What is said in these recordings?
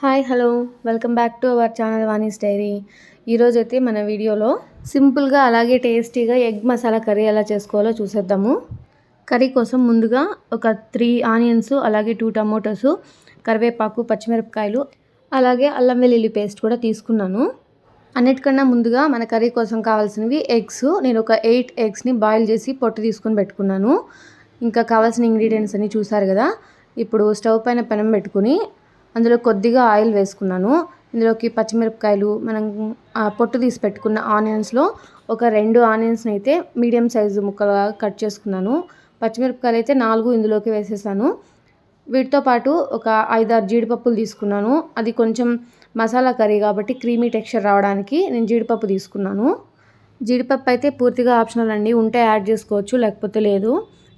Hi hello. Welcome back to our channel Vani's diary. ఈరోజు అయితే మన వీడియోలో సింపుల్గా అలాగే టేస్టీగా ఎగ్ మసాలా కర్రీ ఎలా చేసుకోవాలో చూసేద్దాము. కర్రీ కోసం ముందుగా ఒక త్రీ ఆనియన్స్ అలాగే టూ టమోటోస్ కరివేపాకు పచ్చిమిరపకాయలు అలాగే అల్లం వెల్లుల్లి పేస్ట్ కూడా తీసుకున్నాను. అన్నిటికన్నా ముందుగా మన కర్రీ కోసం కావాల్సినవి ఎగ్స్. నేను ఒక ఎయిట్ ఎగ్స్ని బాయిల్ చేసి పొట్టు తీసుకొని పెట్టుకున్నాను. ఇంకా కావాల్సిన ఇంగ్రీడియంట్స్ అన్నీ చూసారు కదా? ఇప్పుడు స్టవ్ పైన పెనం పెట్టుకుని అందులో కొద్దిగా ఆయిల్ వేసుకున్నాను. ఇందులోకి పచ్చిమిరపకాయలు మనం పొట్టు తీసి పెట్టుకున్న ఆనియన్స్లో ఒక రెండు ఆనియన్స్ని అయితే మీడియం సైజు ముక్కలుగా కట్ చేసుకున్నాను. పచ్చిమిరపకాయలు అయితే నాలుగు ఇందులోకి వేసేసాను. వీటితో పాటు ఒక ఐదారు జీడిపప్పులు తీసుకున్నాను. అది కొంచెం మసాలా కర్రీ కాబట్టి క్రీమీ టెక్స్చర్ రావడానికి నేను జీడిపప్పు తీసుకున్నాను. జీడిపప్పు అయితే పూర్తిగా ఆప్షనల్ అండి ఉంటే యాడ్ చేసుకోవచ్చు లేకపోతే లేదు.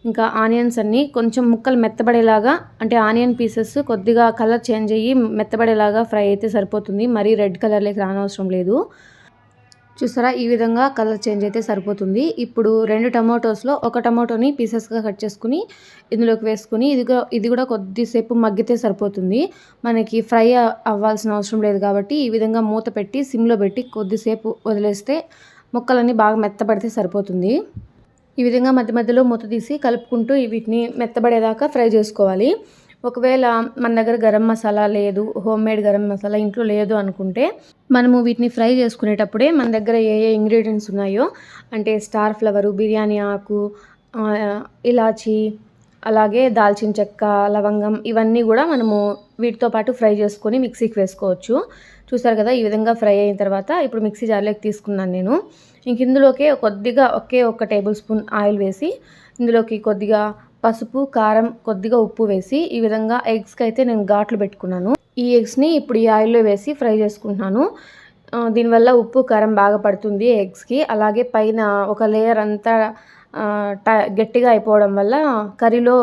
ఇంకా ఆనియన్స్ అన్నీ కొంచెం ముక్కలు మెత్తబడేలాగా అంటే ఆనియన్ పీసెస్ కొద్దిగా కలర్ చేంజ్ అయ్యి మెత్తబడేలాగా ఫ్రై అయితే సరిపోతుంది. మరీ రెడ్ కలర్లోకి రానవసరం లేదు. చూసారా? ఈ విధంగా కలర్ చేంజ్ అయితే సరిపోతుంది. ఇప్పుడు రెండు టమాటోస్లో ఒక టమాటోని పీసెస్గా కట్ చేసుకుని ఇందులోకి వేసుకుని ఇది ఇది కూడా కొద్దిసేపు మగ్గితే సరిపోతుంది. మనకి ఫ్రై అవ్వాల్సిన అవసరం లేదు కాబట్టి ఈ విధంగా మూత పెట్టి సిమ్లో పెట్టి కొద్దిసేపు వదిలేస్తే ముక్కలన్నీ బాగా మెత్తబడితే సరిపోతుంది. ఈ విధంగా మధ్య మధ్యలో మూత తీసి కలుపుకుంటూ వీటిని మెత్తబడేదాకా ఫ్రై చేసుకోవాలి. ఒకవేళ మన దగ్గర గరం మసాలా లేదు హోమ్ మేడ్ గరం మసాలా ఇంట్లో లేదు అనుకుంటే మనము వీటిని ఫ్రై చేసుకునేటప్పుడే మన దగ్గర ఏ ఏ ఇంగ్రీడియంట్స్ ఉన్నాయో అంటే స్టార్ ఫ్లవరు బిర్యానీ ఆకు ఇలాచి అలాగే దాల్చిన చెక్క లవంగం ఇవన్నీ కూడా మనము వీటితో పాటు ఫ్రై చేసుకొని మిక్సీకి వేసుకోవచ్చు. చూసారు కదా ఈ విధంగా ఫ్రై అయిన తర్వాత ఇప్పుడు మిక్సీ జార్లోకి తీసుకున్నాను నేను. ఇంక ఇందులోకి కొద్దిగా ఒకే ఒక టేబుల్ స్పూన్ ఆయిల్ వేసి ఇందులోకి కొద్దిగా పసుపు కారం కొద్దిగా ఉప్పు వేసి ఈ విధంగా ఎగ్స్కి అయితే నేను ఘాట్లు పెట్టుకున్నాను. ఈ ఎగ్స్ని ఇప్పుడు ఈ ఆయిల్లో వేసి ఫ్రై చేసుకుంటున్నాను. దీనివల్ల ఉప్పు కారం బాగా పడుతుంది ఎగ్స్కి. అలాగే పైన ఒక లేయర్ అంతా గట్టిగా అయిపోవడం వల్ల కర్రీలో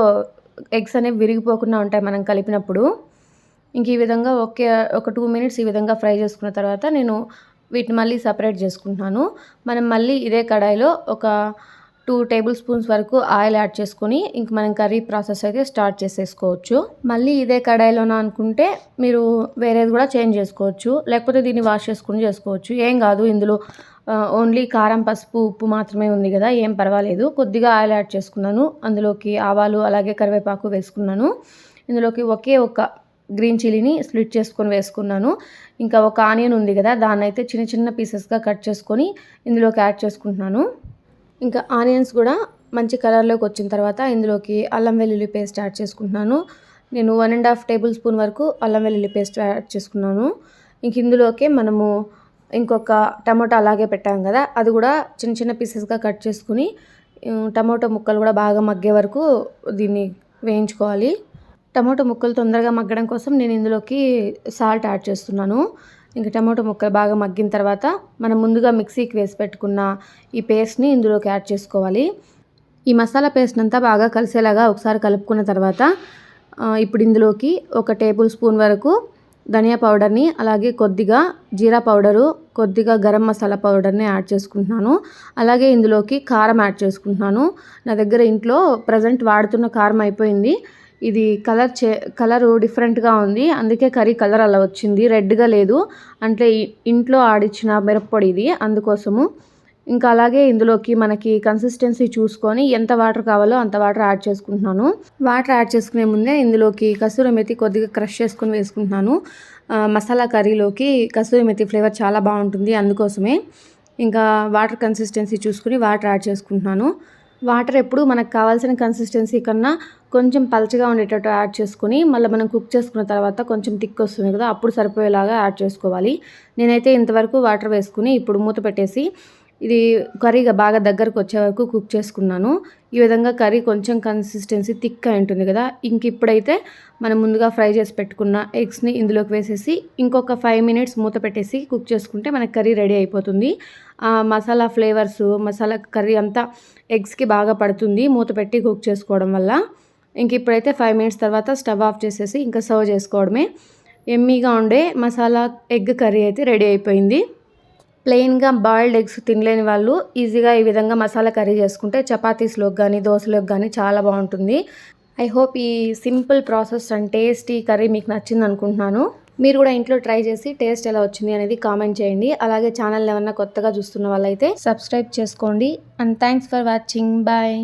ఎగ్స్ అనేవి విరిగిపోకుండా ఉంటాయి మనం కలిపినప్పుడు. ఇంక ఈ విధంగా ఒకే ఒక టూ మినిట్స్ ఈ విధంగా ఫ్రై చేసుకున్న తర్వాత నేను వీటిని మళ్ళీ సపరేట్ చేసుకుంటున్నాను. మనం మళ్ళీ ఇదే కడాయిలో ఒక టూ టేబుల్ స్పూన్స్ వరకు ఆయిల్ యాడ్ చేసుకొని ఇంక మనం కర్రీ ప్రాసెస్ అయితే స్టార్ట్ చేసేసుకోవచ్చు. మళ్ళీ ఇదే కడాయిలోనా అనుకుంటే మీరు వేరేది కూడా చేంజ్ చేసుకోవచ్చు. లేకపోతే దీన్ని వాష్ చేసుకుని చేసుకోవచ్చు. ఏం కాదు ఇందులో ఓన్లీ కారం పసుపు ఉప్పు మాత్రమే ఉంది కదా ఏం పర్వాలేదు. కొద్దిగా ఆయిల్ యాడ్ చేసుకున్నాను. అందులోకి ఆవాలు అలాగే కరివేపాకు వేసుకున్నాను. ఇందులోకి ఒకే ఒక గ్రీన్ చిల్లీని స్ప్లిట్ చేసుకొని వేసుకున్నాను. ఇంకా ఒక ఆనియన్ ఉంది కదా దాన్ని అయితే చిన్న చిన్న పీసెస్గా కట్ చేసుకొని ఇందులోకి యాడ్ చేసుకుంటున్నాను. ఇంకా ఆనియన్స్ కూడా మంచి కలర్లోకి వచ్చిన తర్వాత ఇందులోకి అల్లం వెల్లుల్లి పేస్ట్ యాడ్ చేసుకుంటున్నాను. నేను one and half tablespoon వరకు అల్లం వెల్లుల్లి పేస్ట్ యాడ్ చేసుకున్నాను. ఇంక ఇందులోకే మనము ఇంకొక టమాటో అలాగే పెట్టాం కదా అది కూడా చిన్న చిన్న పీసెస్గా కట్ చేసుకుని టమాటో ముక్కలు కూడా బాగా మగ్గే వరకు దీన్ని వేయించుకోవాలి. టమాటో ముక్కలు తొందరగా మగ్గడం కోసం నేను ఇందులోకి సాల్ట్ యాడ్ చేస్తున్నాను. ఇంకా టమాటో ముక్కలు బాగా మగ్గిన తర్వాత మనం ముందుగా మిక్సీకి వేసి పెట్టుకున్న ఈ పేస్ట్ని ఇందులోకి యాడ్ చేసుకోవాలి. ఈ మసాలా పేస్ట్ అంతా బాగా కలిసేలాగా ఒకసారి కలుపుకున్న తర్వాత ఇప్పుడు ఇందులోకి ఒక టేబుల్ స్పూన్ వరకు ధనియా పౌడర్ని అలాగే కొద్దిగా జీరా పౌడరు కొద్దిగా గరం మసాలా పౌడర్ని యాడ్ చేసుకుంటున్నాను. అలాగే ఇందులోకి కారం యాడ్ చేసుకుంటున్నాను. నా దగ్గర ఇంట్లో ప్రజెంట్ వాడుతున్న కారం అయిపోయింది. ఇది కలర్ చే కలరు డిఫరెంట్గా ఉంది. అందుకే కర్రీ కలర్ అలా వచ్చింది. రెడ్గా లేదు. అంటే ఇంట్లో ఆడిచ్చిన మిరప్పొడి ఇది. అందుకోసము ఇంకా అలాగే ఇందులోకి మనకి కన్సిస్టెన్సీ చూసుకొని ఎంత వాటర్ కావాలో అంత వాటర్ యాడ్ చేసుకుంటున్నాను. వాటర్ యాడ్ చేసుకునే ముందే ఇందులోకి కసూరి మెతి కొద్దిగా క్రష్ చేసుకొని వేసుకుంటున్నాను. మసాలా కర్రీలోకి కసూరి మెతి ఫ్లేవర్ చాలా బాగుంటుంది అందుకోసమే. ఇంకా వాటర్ కన్సిస్టెన్సీ చూసుకుని వాటర్ యాడ్ చేసుకుంటున్నాను. వాటర్ ఎప్పుడు మనకు కావాల్సిన కన్సిస్టెన్సీ కన్నా కొంచెం పలచగా ఉండేటట్టు యాడ్ చేసుకొని మళ్ళీ మనం కుక్ చేసుకున్న తర్వాత కొంచెం థిక్ వస్తుంది కదా అప్పుడు సరిపోయేలాగా యాడ్ చేసుకోవాలి. నేనైతే ఇంతవరకు వాటర్ వేసుకుని ఇప్పుడు మూత పెట్టేసి ఇది కర్రీగా బాగా దగ్గరకు వచ్చే వరకు కుక్ చేసుకున్నాను. ఈ విధంగా కర్రీ కొంచెం కన్సిస్టెన్సీ థిక్ అయి ఉంటుంది కదా. ఇంక ఇప్పుడైతే మనం ముందుగా ఫ్రై చేసి పెట్టుకున్న ఎగ్స్ని ఇందులోకి వేసేసి ఇంకొక ఫైవ్ మినిట్స్ మూత పెట్టేసి కుక్ చేసుకుంటే మనకి కర్రీ రెడీ అయిపోతుంది. మసాలా ఫ్లేవర్స్ మసాలా కర్రీ అంతా ఎగ్స్కి బాగా పడుతుంది మూత పెట్టి కుక్ చేసుకోవడం వల్ల. ఇంక ఇప్పుడైతే ఫైవ్ మినిట్స్ తర్వాత స్టవ్ ఆఫ్ చేసేసి ఇంకా సర్వ్ చేసుకోవడమే. ఎమ్మీగా ఉండే మసాలా ఎగ్ కర్రీ అయితే రెడీ అయిపోయింది. ప్లెయిన్గా బాయిల్డ్ ఎగ్స్ తినలేని వాళ్ళు ఈజీగా ఈ విధంగా మసాలా కర్రీ చేసుకుంటే చపాతీస్లోకి కానీ దోశలోకి కానీ చాలా బాగుంటుంది. ఐ హోప్ ఈ simple process and tasty curry మీకు నచ్చింది అనుకుంటున్నాను. మీరు కూడా ఇంట్లో ట్రై చేసి టేస్ట్ ఎలా వచ్చింది అనేది కామెంట్ చేయండి. అలాగే ఛానల్ ఏమన్నా కొత్తగా చూస్తున్న వాళ్ళైతే సబ్స్క్రైబ్ చేసుకోండి. And thanks for watching. Bye.